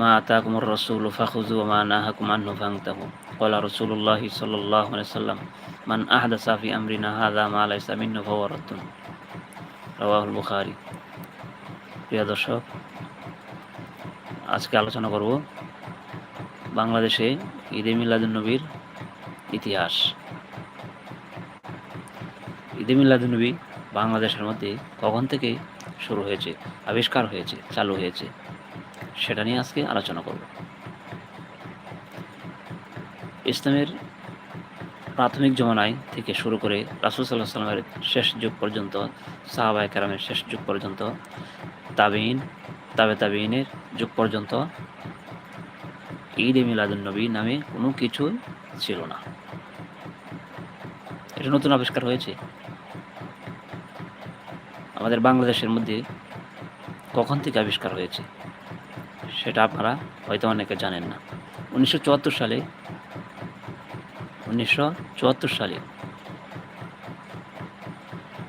মা আতাকুমুর রসুল ফাখুজু মা নাহাকুমান নুফাংতাহু কলা রসুল্লাহি সাল্লাহ সাল্লাম মান আহদা সাফি আমরিনা হাদা মা আলাই সামিন নুফাওয়ারতুন রাহুল বুখারি। প্রিয় দর্শক, আজকে আলোচনা করব বাংলাদেশে ঈদে মিলাদুন্নবীর ইতিহাস। ঈদে মিলাদুন্নবী বাংলাদেশের মধ্যে কখন থেকে শুরু হয়েছে, আবিষ্কার হয়েছে, চালু হয়েছে? সেটা নিয়ে আজকে আলোচনা করব। ইসলামের প্রাথমিক জমানায় থেকে শুরু করে রাসুল সাল্লাহ সাল্লামের শেষ যুগ পর্যন্ত, সাহাবায় কারামের শেষ যুগ পর্যন্ত তাবিন তাবে তাবিনের যুগ পর্যন্ত ঈদ এ মিলাদুলনবী নামে কোনো কিছু ছিল না। এটা নতুন আবিষ্কার হয়েছে। আমাদের বাংলাদেশের মধ্যে কখন থেকে আবিষ্কার হয়েছে? সেটা আপনারা হয়তো অনেকে জানেন না। উনিশশো চুয়াত্তর সালে, উনিশশো চুয়াত্তর সালে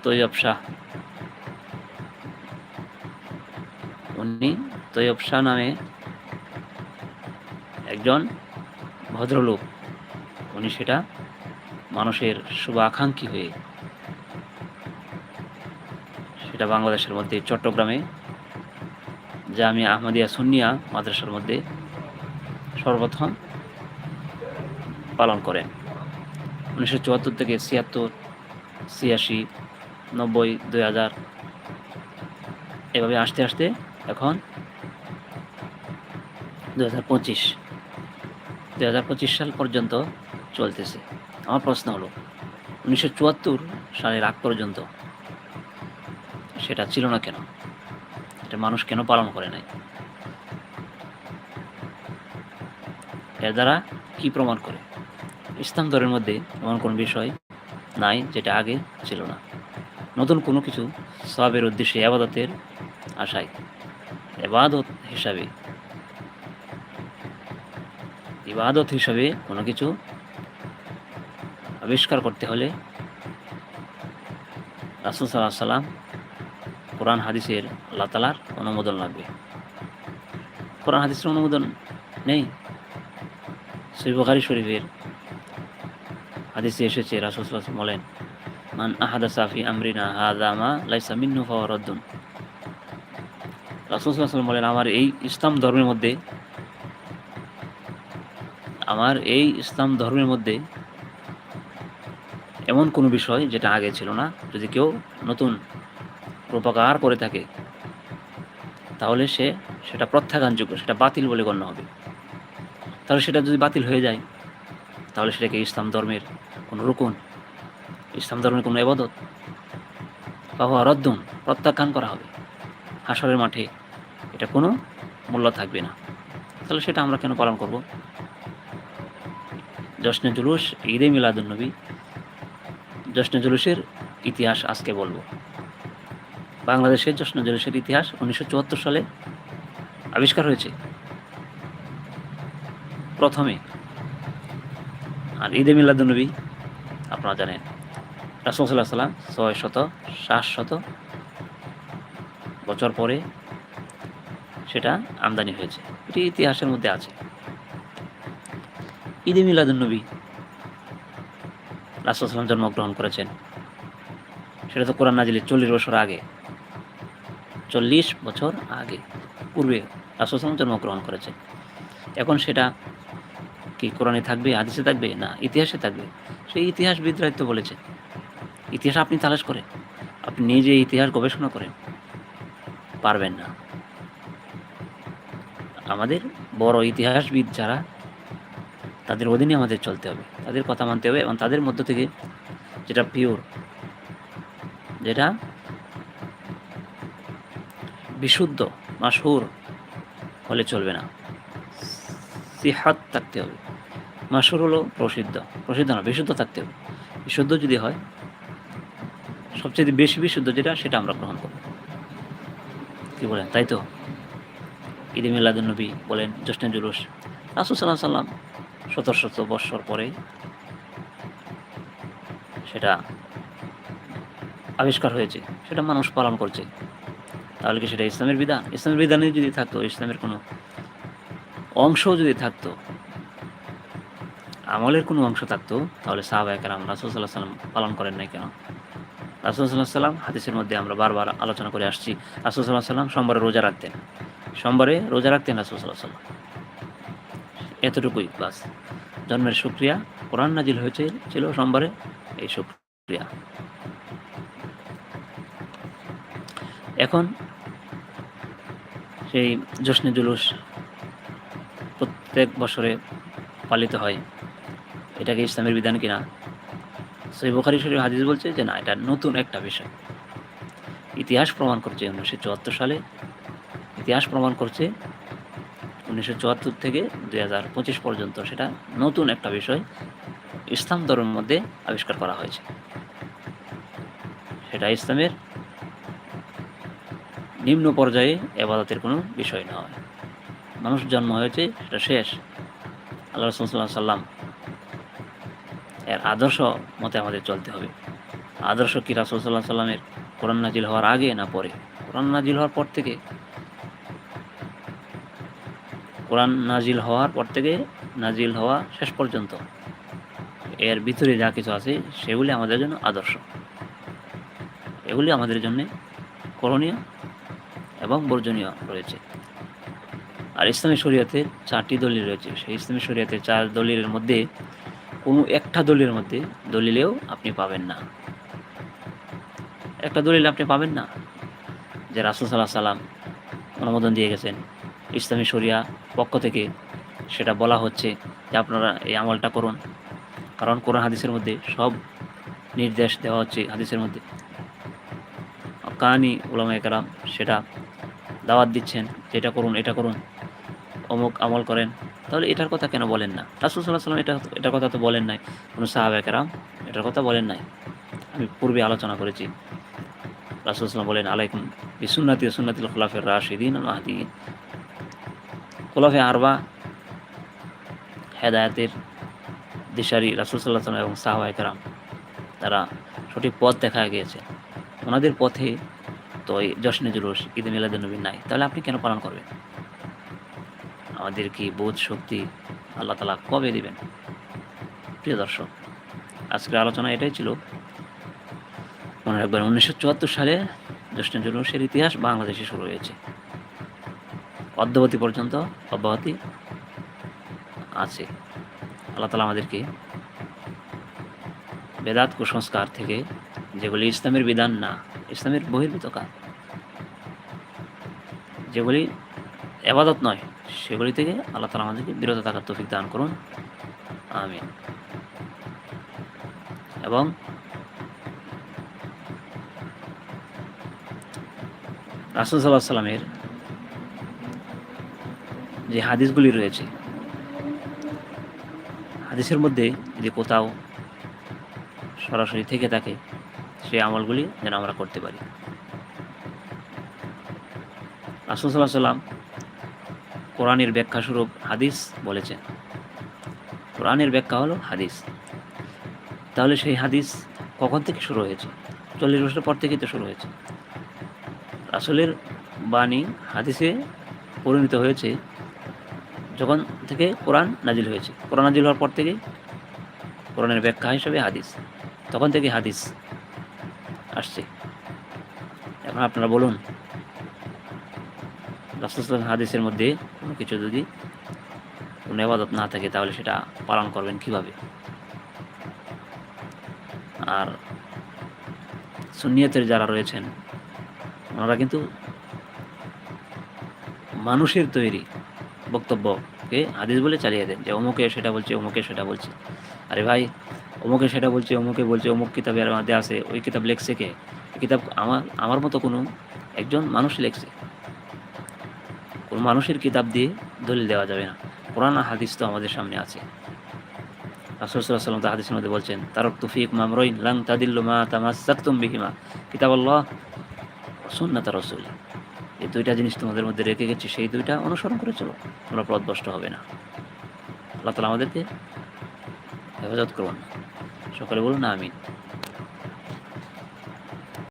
তৈয়ব শাহ, উনি তৈয়ব শাহ নামে একজন ভদ্রলোক, উনি সেটা মানুষের শুভাকাঙ্ক্ষী হয়ে সেটা বাংলাদেশের মধ্যে চট্টগ্রামে জামিয়া আহমদিয়া সুন্নিয়া মাদ্রাসার মধ্যে সর্বপ্রথম পালন করেন। উনিশশো চুয়াত্তর থেকে ছিয়াত্তর, ছিয়াশি, নব্বই, দুই হাজার এভাবে আসতে আসতে এখন দু হাজার পঁচিশ। দু হাজার পঁচিশ সাল পর্যন্ত চলতেছে। আমার প্রশ্ন হলো, উনিশশো চুয়াত্তর সালের আগ পর্যন্ত সেটা ছিল না কেন? এটা মানুষ কেন পালন করে নাই? এর দ্বারা কি প্রমাণ করে? ইসলাম ধর্মের মধ্যে এমন কোনো বিষয় নাই যেটা আগে ছিল না। নতুন কোনো কিছু সবের উদ্দেশ্যে আবাদতের আশায় এবাদত হিসাবে, ইবাদত হিসাবে কোনো কিছু আবিষ্কার করতে হলে রাসুল সাল্লাহ সাল্লাম কোরআন হাদিসের আল্লাহ তালার অনুমোদন লাগবে। কোরআন হাদিসের অনুমোদন নেই? সৈবখারি শরীফের হাদিসে এসেছে, রাসুল বলেন, মান আহাদা সাফি আমরিনা হাদামা লাইসা মিন্নু ফাওয়ারদ্দুন রাসুল বলেন, আমার এই ইসলাম ধর্মের মধ্যে, আমার এই ইসলাম ধর্মের মধ্যে এমন কোনো বিষয় যেটা আগে ছিল না। যদি কেউ নতুন প্রোপাকার করে থাকে, তাহলে সে সেটা প্রত্যাখ্যানযোগ্য সেটা বাতিল বলে গণ্য হবে। তাহলে সেটা যদি বাতিল হয়ে যায়, তাহলে সেটাকে ইসলাম ধর্মের কোনো রুকুন, ইসলাম ধর্মের কোনো এবাদত বাবা রদ্দুন প্রত্যাখ্যান করা হবে। হাসরের মাঠে এটা কোনো মূল্য থাকবে না। তাহলে সেটা আমরা কেন পালন করব? জশ্নে জুলুস, ঈদে মিলাদুলনবী জশ্নে জুলুসের ইতিহাস আজকে বলব। বাংলাদেশের জশ্নে জুলুসের ইতিহাস উনিশশো চুয়াত্তর সালে আবিষ্কার হয়েছে। প্রথমে, আর ঈদে মিলাদুলনবী আপনারা জানেন, রাসুল সাল্লাহ সাল্লাম ছয় শত, সাত শত বছর পরে সেটা আমদানি হয়েছে। এটি ইতিহাসের মধ্যে আছে। ঈদে মিলাদুলনবী রাসুল সাল্লাম জন্মগ্রহণ করেছেন। সেটা তো কোরআন নাজিলের চল্লিশ বছর আগে। চল্লিশ বছর আগে পূর্বে রাসুল সাল্লাম জন্মগ্রহণ করেছেন এখন সেটা কি কোরআনে থাকবে আদিসে থাকবে, না ইতিহাসে থাকবে? সেই ইতিহাস বিদ্রাহিত বলেছে। ইতিহাস আপনি তালাশ করেন। আপনি নিজে ইতিহাস গবেষণা করেন। পারবেন না। আমাদের বড় ইতিহাসবিদ যারা, তাদের অধীনে আমাদের চলতে হবে। তাদের কথা মানতে হবে এবং তাদের মধ্য থেকে যেটা পিওর যেটা বিশুদ্ধ, মাসহুর হলে চলবে না। সিহাত থাকতে হবে। মাসুর হলো প্রসিদ্ধ। প্রসিদ্ধ না, বিশুদ্ধ থাকতে হবে। বিশুদ্ধ যদি হয়, সবচেয়ে বেশি বিশুদ্ধ যেটা, সেটা আমরা গ্রহণ করব। কি বলেন? তাই তো? ঈদে মিলাদুলনবী বলেন জশ্নে জুলুস। রাসুল সাল্লাহ সাল্লাম সতেরো শত বৎসর পরে সেটা আবিষ্কার হয়েছে, সেটা মানুষ পালন করছে। তাহলে কি সেটা ইসলামের বিধান? ইসলামের বিধানে যদি থাকতো, ইসলামের কোনো অংশ যদি থাকতো, আমলের কোনো অংশ থাকতো, তাহলে সাহাবা একরাম রাসুলসাল্লাহ সাল্লাম পালন করেন নাই কেন? রাসুলসাল্লাহ সাল্লাম হাদিসের মধ্যে আমরা বারবার আলোচনা করে আসছি রাসুলসাল্লাহ সাল্লাম সোমবারে রোজা রাখতেন। সোমবারে রোজা রাখতেন রাসুলসাল্লাহ সাল্লাম এতটুকুই, বাস। জন্মের সুক্রিয়া কোরআন নাজিল হয়েছে, ছিল সোমবারে এই সুক্রিয়া এখন সেই জশ্নে জুলুস প্রত্যেক বছরে পালিত হয়। এটাকে ইসলামের বিধান কিনা? সেই বোখারি শরীফ হাদিস বলছে যে না, এটা নতুন একটা বিষয়। ইতিহাস প্রমাণ করছে উনিশশো চুয়াত্তর সালে। ইতিহাস প্রমাণ করছে উনিশশো চুয়াত্তর থেকে দুই হাজার পঁচিশ পর্যন্ত সেটা নতুন একটা বিষয় ইসলাম ধর্মের মধ্যে আবিষ্কার করা হয়েছে। সেটা ইসলামের নিম্ন পর্যায়ে এবাদতের কোনো বিষয় নয় মানুষ জন্ম হয়েছে, সেটা শেষ। আল্লাহ রসুল্লাহ সাল্লাম এর আদর্শ মতে আমাদের চলতে হবে। আদর্শ কি রাসুলসাল্লাহ সাল্লামের কোরআন নাজিল হওয়ার আগে না পরে? কোরআন নাজিল হওয়ার পর থেকে কোরআন নাজিল হওয়ার পর থেকে নাজিল হওয়া শেষ পর্যন্ত। এর ভিতরে যা কিছু আছে, সেগুলি আমাদের জন্য আদর্শ। এগুলি আমাদের জন্য করণীয়। এবং বর্জনীয় রয়েছে। আর ইসলামী শরীয়তের চারটি দলিল রয়েছে। সেই ইসলামী শরীয়তের চার দলিলের মধ্যে কোনো একটা দলিলের মধ্যে দলিলেও আপনি পাবেন না। একটা দলিল আপনি পাবেন না? যে রাসুল সাল্লাহ সাল্লাম অনুমোদন দিয়ে গেছেন। ইসলামী শরিয়া পক্ষ থেকে সেটা বলা হচ্ছে যে আপনারা এই আমলটা করুন। কারণ কোরআন হাদিসের মধ্যে সব নির্দেশ দেওয়া হচ্ছে হাদিসের মধ্যে। কাহানি উলামা একরাম সেটা দাওয়াত দিচ্ছেন যে এটা করুন এটা করুন, অমুক আমল করেন। তাহলে এটার কথা কেন বলেন না? রাসুল সাল্লাহ সাল্লাম এটা, এটার কথা তো বলেন নাই। কোনো সাহাব একরাম এটার কথা বলেন নাই। আমি পূর্বে আলোচনা করেছি। রাসুল সাল্লাম বলেন, আলাইকুম বিসুন্নাতি সুন্নাতিল খোলাফের রাশিদিন মাহাদিন খোলাফে আরবা হেদায়াতের দিশারি রাসুল সাল্লাহ সাল্লাম এবং সাহাবা একরাম তারা সঠিক পথ দেখা গিয়েছে। ওনাদের পথে তো এই জশ্নে জুলুস, ঈদ মিলাদুলনবী নাই। তাহলে আপনি কেন পালন করবেন? আমাদের কি বোধ শক্তি আল্লাহ তালা কবে দিবেন? প্রিয় দর্শক, আজকের আলোচনা এটাই ছিল। মনে রাখবেন উনিশশো চুয়াত্তর সালে জশ্নে জুলুসের ইতিহাস বাংলাদেশে শুরু হয়েছে। অদ্যবতী পর্যন্ত অব্যাহতি আছে। আল্লাহ তালা আমাদেরকে বেদাত কুসংস্কার থেকে যেগুলি ইসলামের বিধান না, ইসলামের বহির্ভূত কাজ যেগুলি এবাদত নয়, সেগুলি থেকে আল্লাহ তালা আমাদেরকে বিরত থাকার তৌফিক দান করুন। আমিন। এবং রাসুল সাল্লাহ সাল্লামের যে হাদিসগুলি রয়েছে, হাদিসের মধ্যে যদি কোথাও সরাসরি থেকে থাকে, সেই আমলগুলি যেন আমরা করতে পারি। রাসুল সাল্লাহ সাল্লাম কোরআনের ব্যাখ্যা স্বরূপ হাদিস বলেছেন। কোরআনের ব্যাখ্যা হলো হাদিস। তাহলে সেই হাদিস কখন থেকে শুরু হয়েছে? চল্লিশ বছর পর থেকেই তো শুরু হয়েছে। রাসুলের বাণী হাদিসে পরিণত হয়েছে যখন থেকে কোরআন নাজিল হয়েছে। কোরআন নাজিল হওয়ার পর থেকে কোরআনের ব্যাখ্যা হিসেবে হাদিস। তখন থেকে হাদিস আসছে। এখন আপনারা বলুন রাসুল হাদিসের মধ্যে কোনো কিছু যদি কোনো এবাদত না থাকে, তাহলে সেটা পালন করবেন কীভাবে? আর সুনিয়তের যারা রয়েছেন, ওনারা কিন্তু মানুষের তৈরি বক্তব্যকে হাদিস বলে চালিয়ে দেন, যে অমুকে সেটা বলছে, অমুকে সেটা বলছে। আরে ভাই, অমুকে সেটা বলছে, অমুকে বলছে, অমুক কিতাবের মধ্যে আছে, ওই কিতাব লেখছে কে? কিতাব আমার আমার মতো কোনো একজন মানুষ লেখছে। কোনো মানুষের কিতাব দিয়ে দলিল দেওয়া যাবে না। কোরআন হাদিস তো আমাদের সামনে আছে। তো হাদিসের মধ্যে বলছেন, তারক তুফিক লাং মা আল্লাহ রসুল। এই দুইটা জিনিস তোমাদের মধ্যে রেখে গেছি, সেই দুইটা অনুসরণ করে চলো। তোমরা পথভ্রষ্ট হবে না। আল্লাহ তালা আমাদেরকে হেফাজত করুন। সকলে বলুন, আমিন।